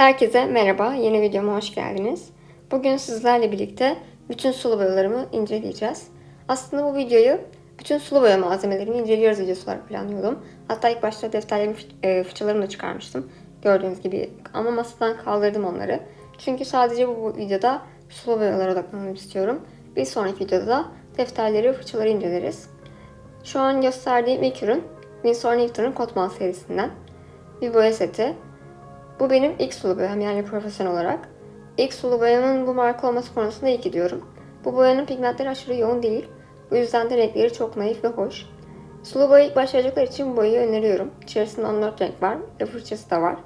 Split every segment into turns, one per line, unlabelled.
Herkese merhaba, yeni videoma hoş geldiniz. Bugün sizlerle birlikte bütün sulu boyalarımı inceleyeceğiz. Aslında bu videoyu bütün sulu boya malzemelerimi inceliyoruz videosu olarak planlıyordum. Hatta ilk başta defterlerimi, e, fırçalarımı da çıkarmıştım. Gördüğünüz gibi ama masadan kaldırdım onları. Çünkü sadece bu, videoda sulu boyalara odaklanmak istiyorum. Bir sonraki videoda da defterleri ve fırçaları inceleriz. Şu an gösterdiğim ilk ürün Winsor Newton'un Kotman serisinden bir boya seti. Bu benim ilk sulu boyam yani profesyonel olarak. İlk sulu boyamın bu marka olması konusunda iyi gidiyorum. Bu boyanın pigmentleri aşırı yoğun değil. Bu yüzden de renkleri çok naif ve hoş. Sulu boya ilk başlayacaklar için bu boyayı öneriyorum. İçerisinde 14 renk var ve fırçası da var.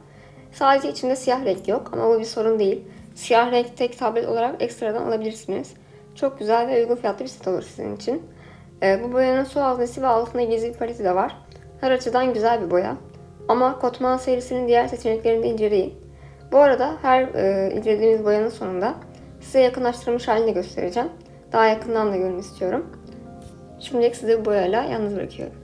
Sadece içinde siyah renk yok ama bu bir sorun değil. Siyah renk tek tablet olarak ekstradan alabilirsiniz. Çok güzel ve uygun fiyatlı bir set olur sizin için. Ee, bu boyanın su haznesi ve altında gizli bir paleti de var. Her açıdan güzel bir boya. Ama Kotman serisinin diğer seçeneklerini de inceleyin. Bu arada her e, incelediğimiz boyanın sonunda size yakınlaştırılmış halini göstereceğim. Daha yakından da görün istiyorum. Şimdilik sizi boyayla yalnız bırakıyorum.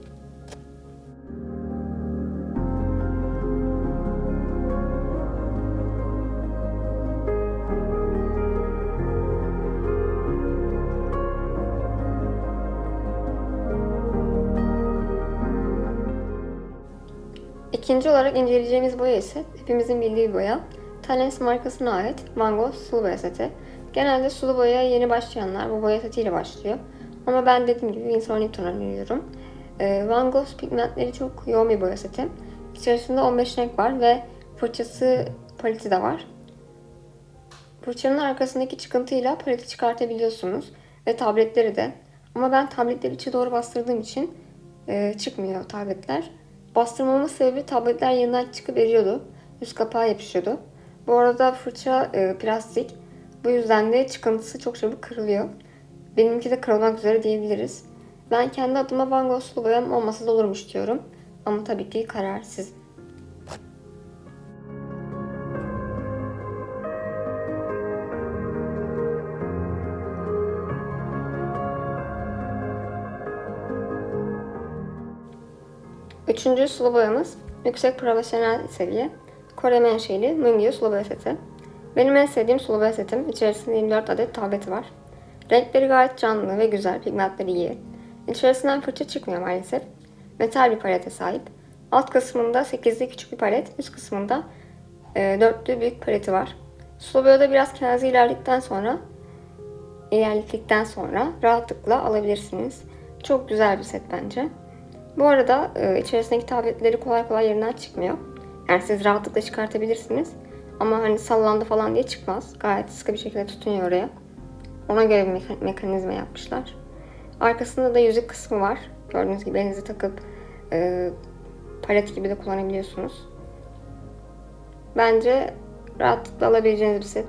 İkinci olarak inceleyeceğimiz boya ise hepimizin bildiği boya. Talens markasına ait Van Gogh sulu boya seti. Genelde sulu boyaya yeni başlayanlar bu boya setiyle başlıyor. Ama ben dediğim gibi Winsor Newton öneriyorum. Ee, Van Gogh pigmentleri çok yoğun bir boya seti. İçerisinde 15 renk var ve fırçası paleti de var. Fırçanın arkasındaki çıkıntıyla paleti çıkartabiliyorsunuz. Ve tabletleri de. Ama ben tabletleri içe doğru bastırdığım için e, çıkmıyor tabletler. Bastırmamın sebebi tabletler yeniden çıkıp eriyordu. Üst kapağı yapışıyordu. Bu arada fırça e, plastik. Bu yüzden de çıkıntısı çok çabuk kırılıyor. Benimki de kırılmak üzere diyebiliriz. Ben kendi adıma Van Gogh sulu boyam olmasa da olurmuş diyorum. Ama tabii ki karar sizin. Üçüncü sulu boyamız yüksek profesyonel seviye Kore menşeli Mungyo sulu boya seti. Benim en sevdiğim sulu boya setim. İçerisinde 24 adet tableti var. Renkleri gayet canlı ve güzel, pigmentleri iyi. İçerisinden fırça çıkmıyor maalesef. Metal bir palete sahip. Alt kısmında 8'li küçük bir palet, üst kısmında e, 4'lü büyük paleti var. Sulu boyada biraz kendinizi ilerledikten sonra ilerlettikten sonra rahatlıkla alabilirsiniz. Çok güzel bir set bence. Bu arada e, içerisindeki tabletleri kolay kolay yerinden çıkmıyor. Yani siz rahatlıkla çıkartabilirsiniz. Ama hani sallandı falan diye çıkmaz. Gayet sıkı bir şekilde tutunuyor oraya. Ona göre bir meka- mekanizma yapmışlar. Arkasında da yüzük kısmı var. Gördüğünüz gibi elinize takıp e, palet gibi de kullanabiliyorsunuz. Bence rahatlıkla alabileceğiniz bir set.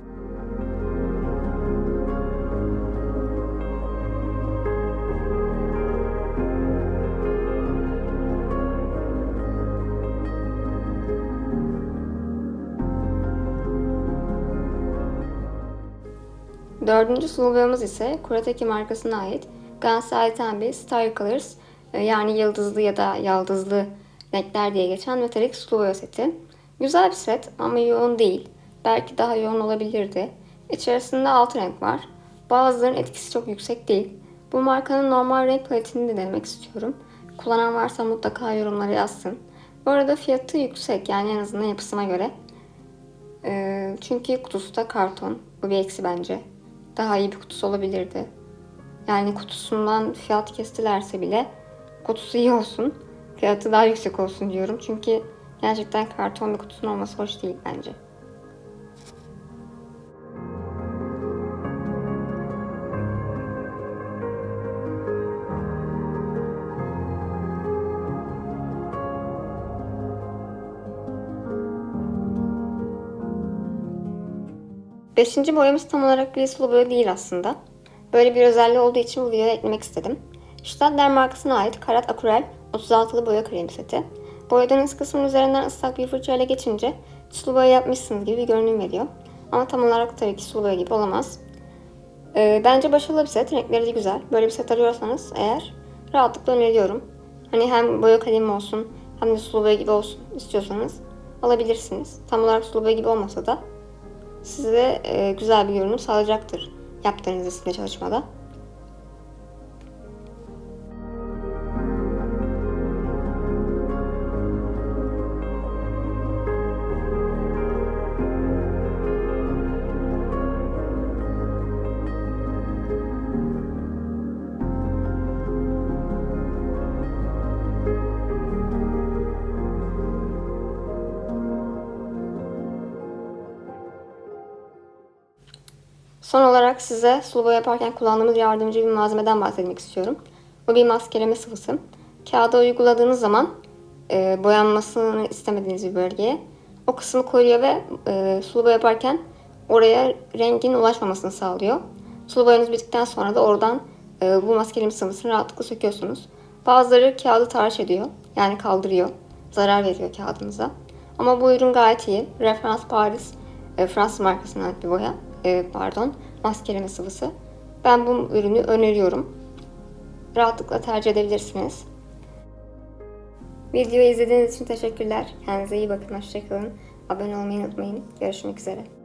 Dördüncü boyamız ise Kureteki markasına ait Gansai Tenbi Star Colors e, yani yıldızlı ya da yaldızlı renkler diye geçen metalik boya seti. Güzel bir set ama yoğun değil. Belki daha yoğun olabilirdi. İçerisinde 6 renk var. Bazılarının etkisi çok yüksek değil. Bu markanın normal renk paletini de denemek istiyorum. Kullanan varsa mutlaka yorumlara yazsın. Bu arada fiyatı yüksek yani en azından yapısına göre. Ee, çünkü kutusu da karton. Bu bir eksi bence. Daha iyi bir kutusu olabilirdi. Yani kutusundan fiyat kestilerse bile kutusu iyi olsun. Fiyatı daha yüksek olsun diyorum. Çünkü gerçekten karton bir kutusunun olması hoş değil bence. Beşinci boyamız tam olarak bir sulu boya değil aslında. Böyle bir özelliği olduğu için bu videoya eklemek istedim. Stadler markasına ait Karat Akurel 36'lı boya kremi seti. Boyadığınız kısmın üzerinden ıslak bir fırçayla geçince sulu boya yapmışsınız gibi bir görünüm veriyor. Ama tam olarak tabii ki sulu boya gibi olamaz. Ee, bence başarılı bir set, renkleri de güzel. Böyle bir set arıyorsanız eğer rahatlıkla öneriyorum. Hani hem boya kalemi olsun hem de sulu boya gibi olsun istiyorsanız alabilirsiniz. Tam olarak sulu boya gibi olmasa da size e, güzel bir görünüm sağlayacaktır yaptığınız resimde çalışmada. Son olarak size sulu boya yaparken kullandığımız yardımcı bir malzemeden bahsetmek istiyorum. Bu bir maskeleme sıvısı. Kağıda uyguladığınız zaman e, boyanmasını istemediğiniz bir bölgeye o kısmı koruyor ve e, sulu boya yaparken oraya rengin ulaşmamasını sağlıyor. Sulu boyanız bittikten sonra da oradan e, bu maskeleme sıvısını rahatlıkla söküyorsunuz. Bazıları kağıdı tarş ediyor. Yani kaldırıyor. Zarar veriyor kağıdınıza. Ama bu ürün gayet iyi. Referans Paris e, Fransız markasından bir boya. E, pardon, maskeleme sıvısı. Ben bu ürünü öneriyorum. Rahatlıkla tercih edebilirsiniz. Videoyu izlediğiniz için teşekkürler. Kendinize iyi bakın. Hoşçakalın. Abone olmayı unutmayın. Görüşmek üzere.